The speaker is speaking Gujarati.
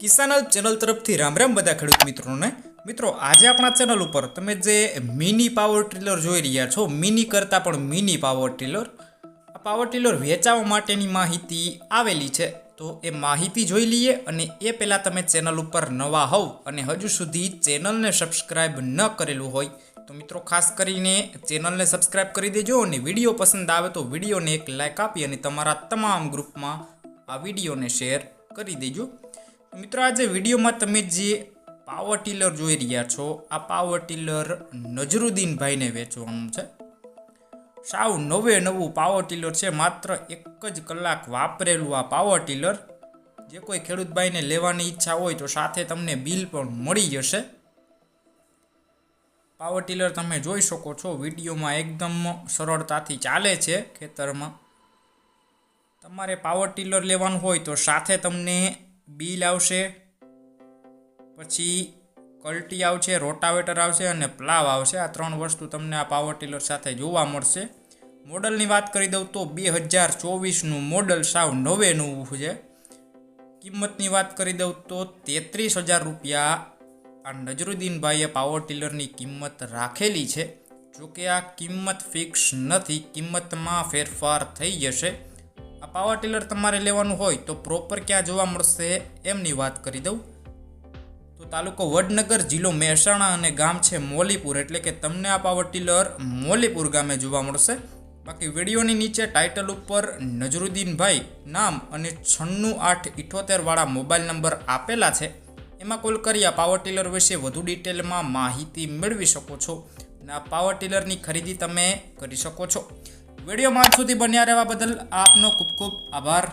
કિસાન ચેનલ તરફથી રામ રામ બધા ખેડૂત મિત્રોને. મિત્રો, આજે આપણા ચેનલ ઉપર તમે જે મિની પાવર ટીલર જોઈ રહ્યા છો મિની કરતાં પણ મિની પાવર ટીલર આ પાવર ટીલર વેચાવા માટેની માહિતી આવેલી છે. તો એ માહિતી જોઈ લઈએ અને એ પહેલાં તમે ચેનલ ઉપર નવા હોવ અને હજુ સુધી ચેનલને સબસ્ક્રાઈબ ન કરેલું હોય, તો મિત્રો, ખાસ કરીને ચેનલને સબસ્ક્રાઈબ કરી દેજો અને વીડિયો પસંદ આવે તો વિડીયોને એક લાઇક આપી અને તમારા તમામ ગ્રુપમાં આ વિડીયોને શેર કરી દેજો. મિત્રો, આજે વિડીયોમાં તમે જે પાવર ટીલર જોઈ રહ્યા છો, આ પાવર ટીલર નજરુદ્દીનભાઈને વેચવાનું છે. સાવ નવે નવું પાવર ટીલર છે, માત્ર એક જ કલાક વાપરેલું આ પાવર ટીલર જે કોઈ ખેડૂતભાઈને લેવાની ઈચ્છા હોય તો સાથે તમને બિલ પણ મળી જશે. પાવર ટીલર તમે જોઈ શકો છો, વિડીયોમાં એકદમ સરળતાથી ચાલે છે ખેતરમાં. તમારે પાવર ટીલર લેવાનું હોય તો સાથે તમને બિલ આવશે, પછી કલ્ટી આવશે, રોટાવેટર આવશે અને પ્લાવ આવશે. આ ત્રણ વસ્તુ તમને આ પાવર ટીલર સાથે જોવા મળશે. મોડલની વાત કરી દઉં તો બે હજાર ચોવીસનું મોડલ સાવ નવેનું છે. કિંમતની વાત કરી દઉં તો તેત્રીસ હજાર રૂપિયા આ નજરુદ્દીનભાઈએ પાવર ટીલરની કિંમત રાખેલી છે. જોકે આ કિંમત ફિક્સ નથી, કિંમતમાં ફેરફાર થઈ જશે. આ પાવર ટીલર તમારે લેવાનું હોય તો પ્રોપર ક્યાં જોવા મળશે એમની વાત કરી દઉં. તો તાલુકો વડનગર જિલ્લો મહેસાણા અને ગામ છે મોલીપુર, એટલે કે તમને આ પાવર ટીલર મોલીપુર ગામે જોવા મળશે. બાકી વિડીયોની નીચે ટાઇટલ ઉપર નજરુદ્દીનભાઈ નામ અને છન્નું આઠ ઇઠોતેરવાળા મોબાઈલ નંબર આપેલા છે. એમાં કોલ કરી આ પાવર ટીલર વિશે વધુ ડિટેલમાં માહિતી મેળવી શકો છો. અને આ પાવર ટીલરની ખરીદી તમે કરી શકો છો. વિડીયોમાં માર્ચ સુધી બન્યા રહેવા બદલ આપનો ખૂબ ખૂબ આભાર.